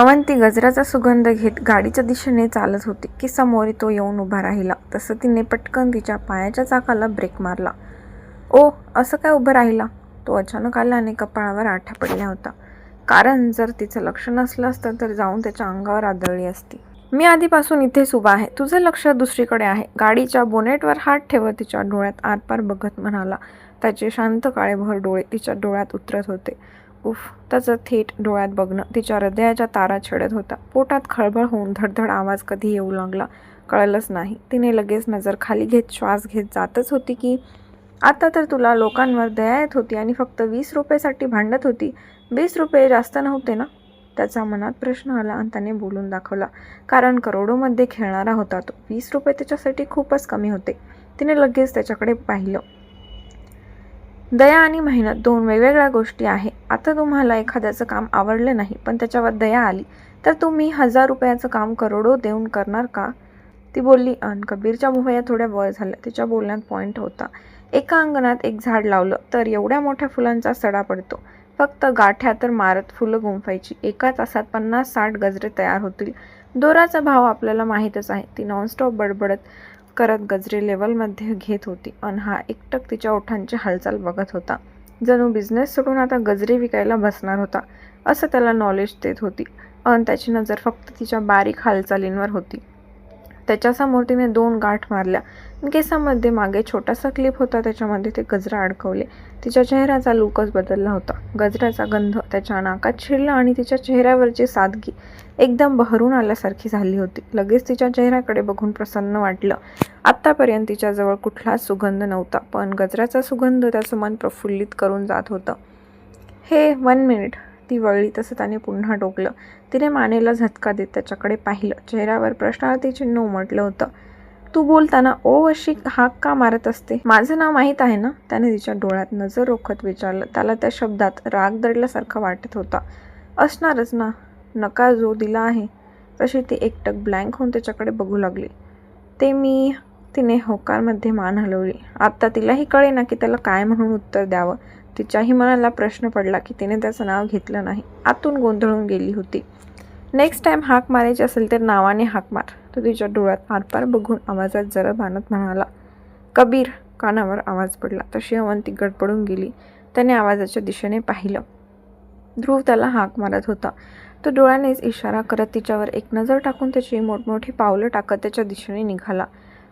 अवंती गजराचा सुगंध घेत गाडीच्या दिशेने चालत होती. की समोर तो येऊन उभा राहिला. तसं तिने पटकन तिच्या पायाच्या चाकाला ब्रेक मारला. ओ असं काय उभं राहिला? तो अचानक आला आणि कपाळावर आठा पडल्या होता कारण जर तिचं लक्ष नसलं असतं तर जाऊन त्याच्या अंगावर आदळली असती. मी आधीपासून इथेच उभा आहे. तुझं लक्ष दुसरीकडे आहे. गाडीच्या बोनेटवर हात ठेवत तिच्या डोळ्यात आरपार बघत म्हणाला. त्याचे शांत काळेभर डोळे तिच्या डोळ्यात उतरत होते. उफ त्याचं थेट डोळ्यात बघणं. तिच्या हृदयाच्या तारा छेडत होता. पोटात खळबळ होऊन धडधड आवाज कधी येऊ लागला. कळलंच नाही. तिने लगेच नजर खाली घेत श्वास घेत जातच होती की आता तर तुला लोकांवर दया येत होती आणि फक्त वीस रुपयेसाठी भांडत होती. वीस रुपये जास्त नव्हते ना? त्याचा मनात प्रश्न आला आणि त्याने बोलून दाखवला. कारण करोडोमध्ये खेळणारा होता तो. वीस रुपये त्याच्यासाठी खूपच कमी होते. तिने लगेच त्याच्याकडे पाहिलं. दया आणि मेहनत दोन वेगवेगळ्या गोष्टी आहे. आता तुम्हाला एखाद्याचं काम आवडलं नाही पण त्याच्यावर दया आली तर तुम्ही हजार रुपयाचं काम करोडो देऊन करणार का? ती बोलली अन कबीरच्या मुहया थोड्या वर झाल्या. तिच्या बोलण्यात पॉईंट होता. एका अंगणात एक झाड लावलं तर एवढ्या मोठ्या फुलांचा सडा पडतो. फक्त गाठ्या तर मारत फुलं गुंफायची. एका तासात पन्नास साठ गजरे तयार होतील. दोराचा भाव आपल्याला माहीतच आहे. ती नॉनस्टॉप बडबडत करत गजरे लेवलमध्ये घेत होती. अन हा एकटक तिच्या ओठांची हालचाल बघत होता. जणू बिझनेस सोडून आता गजरे विकायला बसणार होता असं त्याला नॉलेज देत होती. अन त्याची नजर फक्त तिच्या बारीक हालचालींवर होती. त्याच्यासमोर तिने दोन गाठ मारल्या. केसामध्ये मागे छोटासा क्लिप होता त्याच्यामध्ये ते गजरा अडकवले. तिच्या चेहऱ्याचा लुकच बदलला होता. गजऱ्याचा गंध त्याच्या नाकात शिरला आणि तिच्या चेहऱ्यावरची सादगी एकदम बहरून आल्यासारखी झाली होती. लगेच तिच्या चेहऱ्याकडे बघून प्रसन्न वाटलं. आत्तापर्यंत तिच्याजवळ कुठलाच सुगंध नव्हता पण गजऱ्याचा सुगंध त्याचं मन प्रफुल्लित करून जात होतं. हे वन मिनिट ती वळली तसं त्याने पुन्हा टोकलं. तिने मानेला झटका देत त्याच्याकडे पाहिलं. चेहऱ्यावर प्रश्नार्थी चिन्ह उमटलं होतं. तू बोलताना ओ अशी हाक का मारत असते? माझं नाव माहीत आहे ना? त्याने तिच्या डोळ्यात नजर रोखत विचारलं. त्याला त्या शब्दात राग दडल्यासारखा वाटत होता. असणारच ना. नकार जो दिला आहे. तशी ती एकटक ब्लँक होऊन त्याच्याकडे बघू लागली. ते मी तिने होकारमध्ये मान हलवली. आत्ता तिलाही कळे ना की त्याला काय म्हणून उत्तर द्यावं. तिच्याही मनाला प्रश्न पडला की तिने त्याचं नाव घेतलं नाही. आतून गोंधळून गेली होती. नेक्स्ट टाईम हाक मारायची असेल तर नावाने हाक मार. तो तिच्या डोळ्यात आरपार बघून आवाजात जरा भानत म्हणाला कबीर कानावर आवाज पडला. तशी अवंती गडबडून गेली. त्याने आवाजाच्या दिशेने पाहिलं. ध्रुव त्याला हाक मारत होता. तो डोळ्यानेच इशारा करत तिच्यावर एक नजर टाकून त्याची मोठमोठी पावलं टाकत त्याच्या दिशेने निघाला.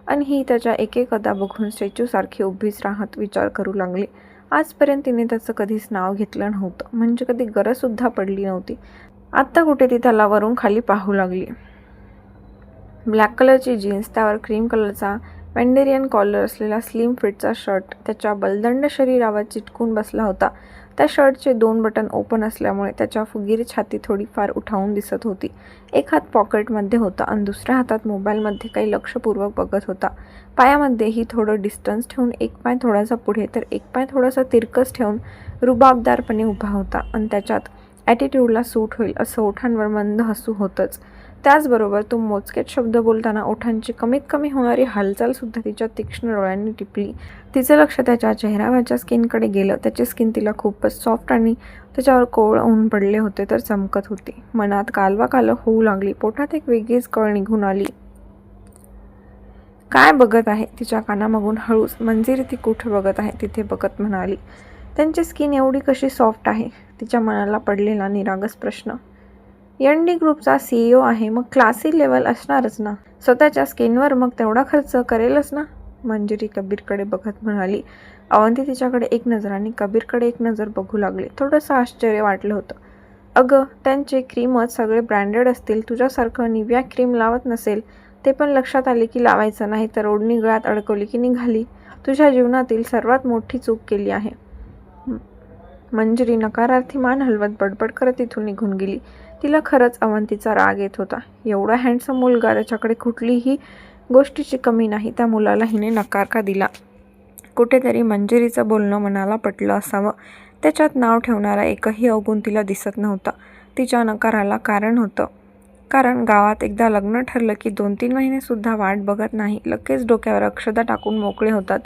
आणि ही त्याच्या एकेकदा बघून स्टॅच्यूसारखी उभीच राहत विचार करू लागली. आजपर्यंत तिने त्याचं कधीच नाव घेतलं नव्हतं. म्हणजे कधी गरजसुद्धा पडली नव्हती. आत्ता कुठे ती त्याला वरून खाली पाहू लागली. ब्लॅक कलरची जीन्स त्यावर क्रीम कलरचा पेंडेरियन कॉलर असलेला स्लिम फिटचा शर्ट त्याच्या बलदंड शरीरावर चिटकून बसला होता. त्या शर्टचे दोन बटन ओपन असल्यामुळे त्याच्या फुगीर छाती थोडीफार उठावून दिसत होती. एक हात पॉकेटमध्ये होता आणि दुसऱ्या हातात मोबाईलमध्ये काही लक्षपूर्वक बघत होता. पायामध्येही थोडं डिस्टन्स ठेवून एक पाय थोडासा पुढे तर एक पाय थोडासा तिरकस ठेवून रुबाबदारपणे उभा होता आणि त्याच्यात ॲटिट्यूडला सूट होईल असं ओठांवर मंद हसू होतंच. त्याचबरोबर तो मोजकेच शब्द बोलताना ओठांची कमीत कमी होणारी हालचालसुद्धा तिच्या तीक्ष्ण डोळ्यांनी टिपली. तिचं लक्ष त्याच्या चेहऱ्यावरच्या स्किनकडे गेलं. त्याची स्किन तिला खूपच सॉफ्ट आणि त्याच्यावर कोवळ ऊन पडले होते तर चमकत होती. मनात कालवा काल होऊ लागली. पोटात एक वेगळीच कळ निघून आली. काय बघत आहे? तिच्या कानामागून हळूच मंजिरी ती कुठं बघत आहे? तिथे बघत म्हणाली. त्यांची स्किन एवढी कशी सॉफ्ट आहे? तिच्या मनाला पडलेला निरागस प्रश्न. एन डी ग्रुपचा सी ओ आहे. मग क्लासी लेवल असणारच ना? स्वतःच्या स्किनवर मग तेवढा खर्च करेलच ना? मंजिरी कबीरकडे बघत म्हणाली. अवंती तिच्याकडे एक नजर आणि कबीरकडे एक नजर बघू लागली. थोडंसं आश्चर्य वाटलं होतं. अगं त्यांचे क्रीमच सगळे ब्रँडेड असतील. तुझ्यासारखं निव्या क्रीम लावत नसेल. ते पण लक्षात आले की लावायचं नाही तर ओढणी गळ्यात अडकवली की निघाली. तुझ्या जीवनातील सर्वात मोठी चूक केली आहे. मंजिरी नकारार्थी मान हलवत बडबड करत तिथून निघून गेली. तिला खरंच अवंतीचा राग येत होता. एवढा हँडसम मुलगा त्याच्याकडे कुठलीही गोष्टीची कमी नाही. त्या मुलाला हिने नकार का दिला? कुठेतरी मंजिरीचं बोलणं मनाला पटलं असावं. त्याच्यात नाव ठेवणारा एकही अवगुण तिला दिसत नव्हता. तिच्या नकाराला कारण होतं. कारण गावात एकदा लग्न ठरलं की दोन तीन महिनेसुद्धा वाट बघत नाही. लगेच डोक्यावर अक्षदा टाकून मोकळे होतात.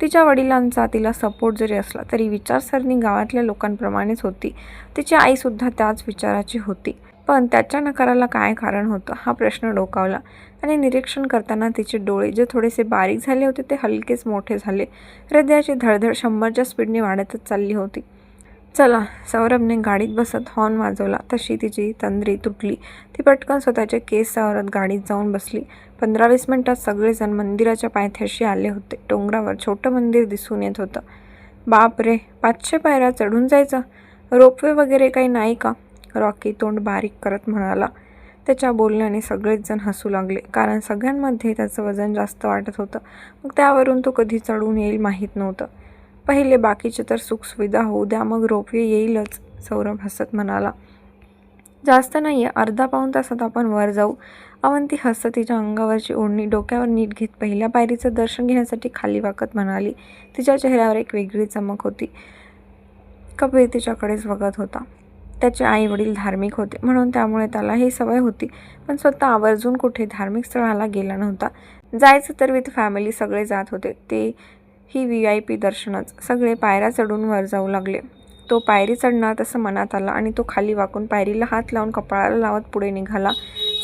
तिच्या वडिलांचा तिला सपोर्ट जरी असला तरी विचारसरणी गावातल्या लोकांप्रमाणेच होती. तिची आईसुद्धा त्याच विचाराची होती. पण त्याच्या नकाराला काय कारण होतं हा प्रश्न डोकावला. आणि निरीक्षण करताना तिचे डोळे जे थोडेसे बारीक झाले होते ते हलकेच मोठे झाले. हृदयाची धडधड शंभरच्या स्पीडने वाढतच चालली होती. चला सौरभने गाडीत बसत हॉर्न वाजवला. तशी तिची तंद्री तुटली. ती पटकन स्वतःचे केस सावरत गाडीत जाऊन बसली. पंधरा वीस मिनिटात सगळेजण मंदिराच्या पायथ्याशी आले होते. डोंगरावर छोटं मंदिर दिसून येत होतं. बाप रे पाचशे पायऱ्या चढून जायचं? रोपवे वगैरे काही नाही का? रॉकी तोंड बारीक करत म्हणाला. त्याच्या बोलण्याने सगळेच जण हसू लागले कारण सगळ्यांमध्ये त्याचं वजन जास्त वाटत होतं. मग त्यावरून तो कधी चढून येईल माहीत नव्हतं. पहिले बाकीचे तर सुखसुविधा होऊ द्या मग रोपवे येईलच सौरभ हसत म्हणाला. जास्त नाही आहे अर्धा पाऊण तासात आपण वर जाऊ. अवंती हसत तिच्या अंगावरची ओढणी डोक्यावर नीट घेत पहिल्या पायरीचं दर्शन घेण्यासाठी खाली वाकत म्हणाली. तिच्या चेहऱ्यावर एक वेगळी चमक होती. कबीर तिच्याकडेच बघत होता. त्याचे आई वडील धार्मिक होते म्हणून त्यामुळे त्याला ही सवय होती. पण स्वतः आवर्जून कुठे धार्मिक स्थळाला गेला नव्हता. जायचं तर विथ फॅमिली सगळे जात होते. ते ही व्ही आय पी दर्शनच. सगळे पायऱ्या चढून वर जाऊ लागले. तो पायरी चढणार तसं मनात आला आणि तो खाली वाकून पायरीला हात लावून कपाळाला लावत पुढे निघाला.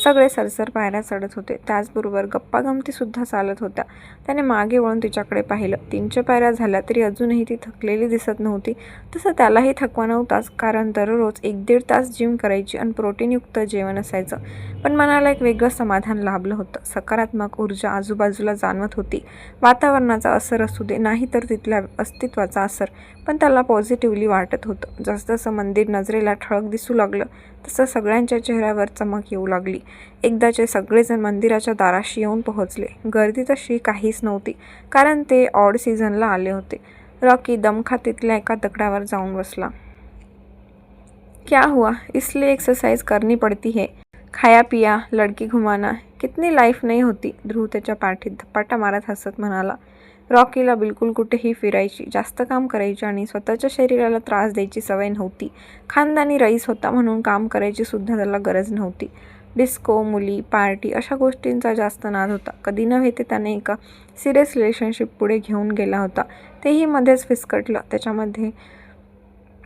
सगळे सरसर पायऱ्या चढत होते. त्याचबरोबर गप्पा गमतीसुद्धा चालत होत्या. त्याने मागे वळून तिच्याकडे पाहिलं. तीनशे पायऱ्या झाल्या तरी अजूनही ती थकलेली दिसत नव्हती. तसं त्यालाही थकवा नव्हताच कारण दररोज एक दीड तास जिम करायची आणि प्रोटीनयुक्त जेवण असायचं. पण मनाला एक वेगळं समाधान लाभलं होतं. सकारात्मक ऊर्जा आजूबाजूला जाणवत होती. वातावरणाचा असर असू दे नाही तर तिथल्या अस्तित्वाचा असर. पण त्याला पॉझिटिव्हली वाटत होतं. जसजसं मंदिर नजरेला ठळक दिसू लागलं तसं सगळ्यांच्या चेहऱ्यावर चमक येऊ लागली. एकदाचे सगळेजण मंदिराच्या दाराशी येऊन पोहोचले. गर्दी तशी काहीच नव्हती कारण ते ऑड सीझनला आले होते. रॉकी दमखातीतल्या एका दगडावर जाऊन बसला. क्या हुआ? इसलिए एक्सरसाइज करनी पड़ती है. खाया पिया लड़की घुमाना. कितनी लाईफ नाही होती. ध्रुव त्याच्या पाठीत धपाटा मारत हसत म्हणाला. रॉकीला बिलकुल कुठेही फिरायची जास्त काम करायची आणि स्वतःच्या शरीराला त्रास द्यायची सवय नव्हती. खानदानी रईस होता म्हणून काम करायची सुद्धा त्याला गरज नव्हती. डिस्को मुली पार्टी अशा गोष्टींचा जास्त नाद होता. कधी नव्हे ते त्याने एका सिरियस रिलेशनशिप पुढे घेऊन गेला होता. तेही मध्येच फिसकटलं. त्याच्यामध्ये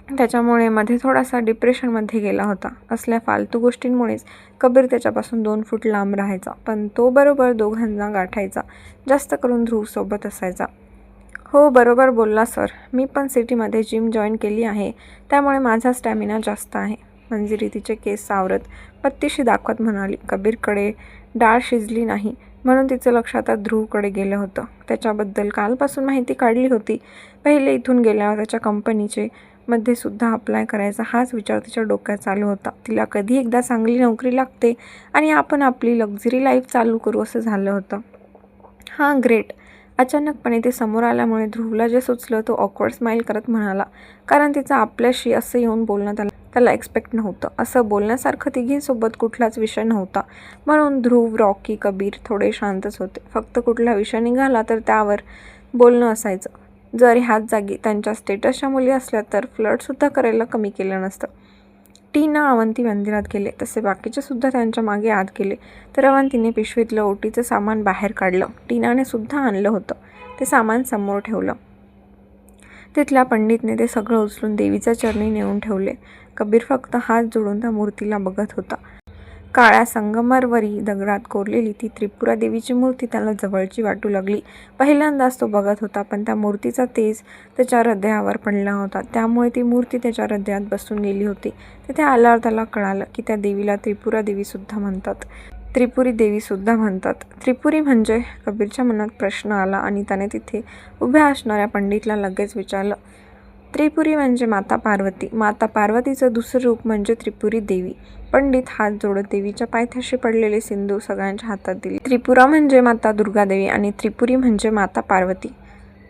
त्याच्यामुळे मध्ये थोडासा डिप्रेशनमध्ये गेला होता. असल्या फालतू गोष्टींमुळेच कबीर त्याच्यापासून दोन फूट लांब राहायचा. पण तो बरोबर दोघांना गाठायचा. जास्त करून ध्रुवसोबत असायचा. हो बरोबर बोलला सर. मी पण सिटीमध्ये जिम जॉईन केली आहे. त्यामुळे माझा स्टॅमिना जास्त आहे. मंजिरी तिचे केस सावरत पत्तीशी दाखवत म्हणाली कबीरकडे डाळ शिजली नाही. म्हणून तिचं लक्ष आता ध्रुवकडे गेलं होतं. त्याच्याबद्दल कालपासून माहिती काढली होती. पहिले इथून गेल्यावर त्याच्या कंपनीचे मध्ये सुद्धा अप्लाय करायचा हाच विचार तिच्या डोक्यात चालू होता. तिला कधी एकदा चांगली नोकरी लागते आणि आपण आपली लक्झरी लाईफ चालू करू असं झालं होतं. हां ग्रेट अचानकपणे ते समोर आल्यामुळे ध्रुवला जे सुचलं तो ऑकवर्ड स्माईल करत म्हणाला कारण तिचं आपल्याशी असं येऊन बोलणं त्याला त्याला एक्सपेक्ट नव्हतं. असं बोलण्यासारखं तिघींसोबत कुठलाच विषय नव्हता. म्हणून ध्रुव रॉकी कबीर थोडे शांतच होते. फक्त कुठला विषय निघाला तर त्यावर बोलणं असायचं. जर ह्याच जागी त्यांच्या स्टेटसच्या मुली असल्या तर फ्लडसुद्धा करायला कमी केलं नसतं. टीनं अवंती मंदिरात गेले तसे बाकीचे सुद्धा त्यांच्या मागे आत गेले. तर अवंतीने पिशवीतलं ओटीचं सामान बाहेर काढलं. टीनाने सुद्धा आणलं होतं. ते सामान समोर ठेवलं. तिथल्या पंडितने ते सगळं उचलून देवीच्या चरणी नेऊन ठेवले. कबीर फक्त हात जोडून त्या मूर्तीला बघत होता. काळ्या संगमरवरी दगडात कोरलेली ती त्रिपुरा देवीची मूर्ती त्याला जवळची वाटू लागली. पहिल्यांदाच तो बघत होता पण त्या मूर्तीचा तेज त्याच्या हृदयावर पडला होता. त्यामुळे ती मूर्ती त्याच्या हृदयात बसून गेली होती. तिथे आल्यावर त्याला कळालं की त्या देवीला त्रिपुरा देवीसुद्धा म्हणतात. त्रिपुरी देवीसुद्धा म्हणतात. त्रिपुरी म्हणजे कबीरच्या मनात प्रश्न आला आणि त्याने तिथे उभ्या असणाऱ्या पंडितला लगेच विचारलं त्रिपुरी म्हणजे माता पार्वती? माता पार्वतीचं दुसरं रूप म्हणजे त्रिपुरी देवी. पंडित हात जोडत देवीच्या पायथ्याशी पडलेले सिंधू सगळ्यांच्या हातात दिले. त्रिपुरा म्हणजे माता दुर्गादेवी आणि त्रिपुरी म्हणजे माता पार्वती.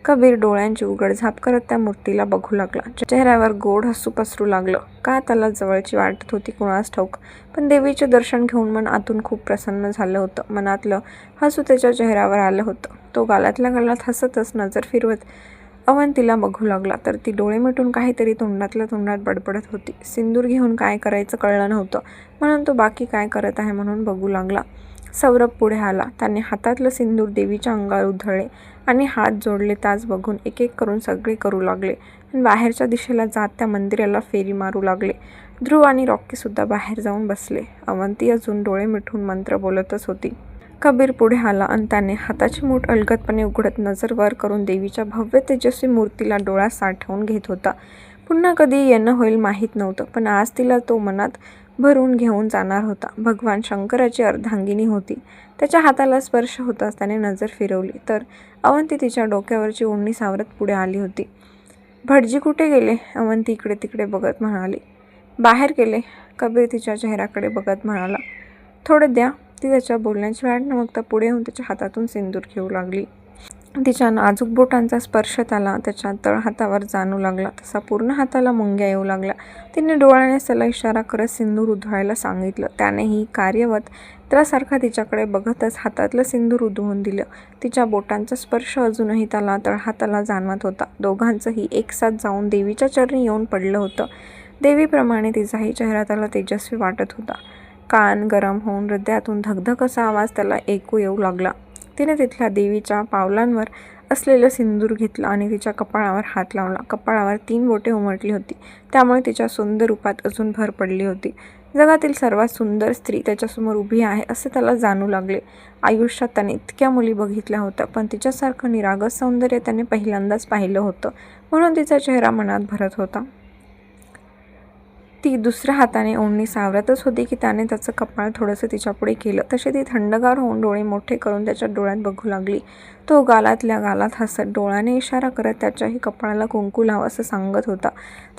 कबीर डोळ्यांची उघडझाप करत त्या मूर्तीला बघू लागला. चेहऱ्यावर गोड हसू पसरू लागलं. का त्याला जवळची वाटत होती कुणास ठाऊक? पण देवीचे दर्शन घेऊन मन आतून खूप प्रसन्न झालं होतं. मनातलं हसू त्याच्या चेहऱ्यावर आलं होतं. तो गालातल्या गालात हसतच नजर फिरवत अवंतीला बघू लागला तर ती डोळे मिटून काहीतरी तोंडातल्या तोंडात बडबडत होती. सिंदूर घेऊन काय करायचं कळलं नव्हतं. म्हणून तो बाकी काय करत आहे म्हणून बघू लागला. सौरभ पुढे आला. त्याने हातातलं सिंदूर देवीच्या अंगावर उधळले आणि हात जोडले तास बघून एक एक करून सगळे करू लागले. आणि बाहेरच्या दिशेला जात त्या मंदिराला फेरी मारू लागले. ध्रुव आणि रॉकीसुद्धा बाहेर जाऊन बसले. अवंती अजून डोळे मिठून मंत्र बोलतच होती. कबीर पुढे आला आणि त्याने हाताची मूठ अलगदपणे उघडत नजर वर करून देवीच्या भव्य तेजस्वी मूर्तीला डोळा साठवून घेत होता. पुन्हा कधी येणं होईल माहीत नव्हतं पण आज तिला तो मनात भरून घेऊन जाणार होता. भगवान शंकराची अर्धांगिनी होती. त्याच्या हाताला स्पर्श होताच त्याने नजर फिरवली तर अवंती तिच्या डोक्यावरची ओढणी सावरत पुढे आली होती. भटजी कुठे गेले? अवंती इकडे तिकडे बघत म्हणाली. बाहेर गेले? कबीर तिच्या चेहऱ्याकडे बघत म्हणाला. थोडे द्या. ती त्याच्या बोलण्याची वाट न बघता पुढे येऊन त्याच्या हातातून सिंदूर घेऊ लागली. तिच्या नाजूक बोटांचा स्पर्श त्याला त्याच्या तळहातावर जाणू लागला. तसा पूर्ण हाताला मुंग्या येऊ लागला तिने डोळ्याने त्याला इशारा करत सिंदूर उधळायला सांगितलं. त्यानेही कार्यवत त्यासारखा तिच्याकडे बघतच हातातलं सिंदूर उधळून दिलं. तिच्या बोटांचा स्पर्श अजूनही त्याला तळहाताला जाणवत होता. दोघांचंही एकसाथ जाऊन देवीच्या चरणी येऊन पडलं होतं. देवीप्रमाणे तिचाही चेहरा त्याला तेजस्वी वाटत होता. कान गरम होऊन हृदयातून धगधग असा आवाज त्याला ऐकू येऊ लागला. तिने तिथल्या देवीच्या पावलांवर असलेलं सिंदूर घेतलं आणि तिच्या कपाळावर हात लावला. कपाळावर तीन बोटे उमटली होती. त्यामुळे तिच्या सुंदर रूपात अजून भर पडली होती. जगातील सर्वात सुंदर स्त्री त्याच्यासमोर उभी आहे असे त्याला जाणू लागले. आयुष्यात त्याने इतक्या मुली बघितल्या होत्या पण तिच्यासारखं निरागस सौंदर्य त्याने पहिल्यांदाच पाहिलं होतं. म्हणून तिचा चेहरा मनात भरत होता. ती दुसऱ्या हाताने ओढणी सावरतच होती की त्याने त्याचं कपाळ थोडंसं तिच्यापुढे केलं. तसे ती थंडगार होऊन डोळे मोठे करून त्याच्या डोळ्यात बघू लागली. तो गालातल्या गालात हसत डोळ्याने इशारा करत त्याच्याही कपाळाला कुंकू लाव असं सांगत होता.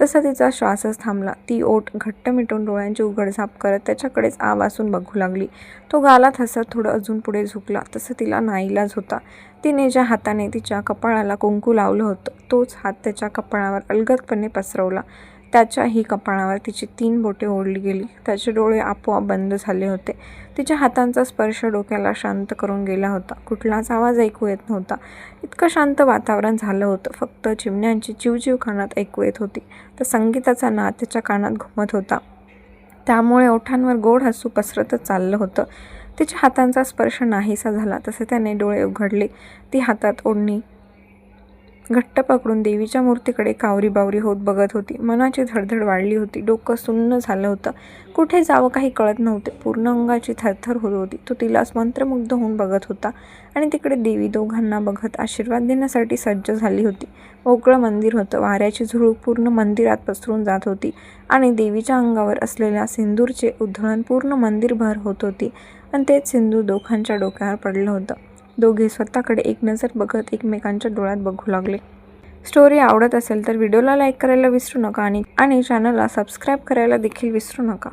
तसा तिचा श्वासच थांबला. ती ओठ घट्ट मिटून डोळ्यांची उघडझाप करत त्याच्याकडेच आ वासून बघू लागली. तो गालात हसत थोडं अजून पुढे झुकला. तसं तिला नाईलाज होता. तिने ज्या हाताने तिच्या कपाळाला कुंकू लावलं होतं तोच हात त्याच्या कपाळावर अलगदपणे पसरवला. त्याच्याही कपाळावर तिची तीन बोटे ओढली गेली. त्याचे डोळे आपोआप बंद झाले होते. तिच्या हातांचा स्पर्श डोक्याला शांत करून गेला होता. कुठलाच आवाज ऐकू येत नव्हता. इतकं शांत वातावरण झालं होतं. फक्त चिमण्यांची चिवचिव कानात ऐकू येत होती. तर संगीताचा नाद त्याच्या कानात घुमत होता. त्यामुळे ओठांवर गोड हसू पसरतच चाललं होतं. तिच्या हातांचा स्पर्श नाहीसा झाला. तसे त्याने डोळे उघडले. ती हातात ओढणी घट्ट पकडून देवीच्या मूर्तीकडे कावरी बावरी होत बघत होती. मनाची धडधड वाढली होती. डोकं सुन्न झालं होतं. कुठे जावं काही कळत नव्हते. पूर्ण अंगाची थरथर होत होती. तो तिलाच मंत्रमुग्ध होऊन बघत होता आणि तिकडे देवी दोघांना बघत आशीर्वाद देण्यासाठी सज्ज झाली होती. मोकळं मंदिर होतं. वाऱ्याची झुळूक पूर्ण मंदिरात पसरून जात होती आणि देवीच्या अंगावर असलेल्या सिंदूरचे उधळण पूर्ण मंदिरभर होत होती. आणि तेच सिंदूर दोघांच्या डोक्यावर पडलं होतं. दोघे स्वतःकडे एक नजर बघत एकमेकांच्या डोळ्यात बघू लागले. स्टोरी आवडत असेल तर व्हिडिओला लाईक करायला विसरू नका आणि आणि चॅनलला सबस्क्राईब करायला देखील विसरू नका.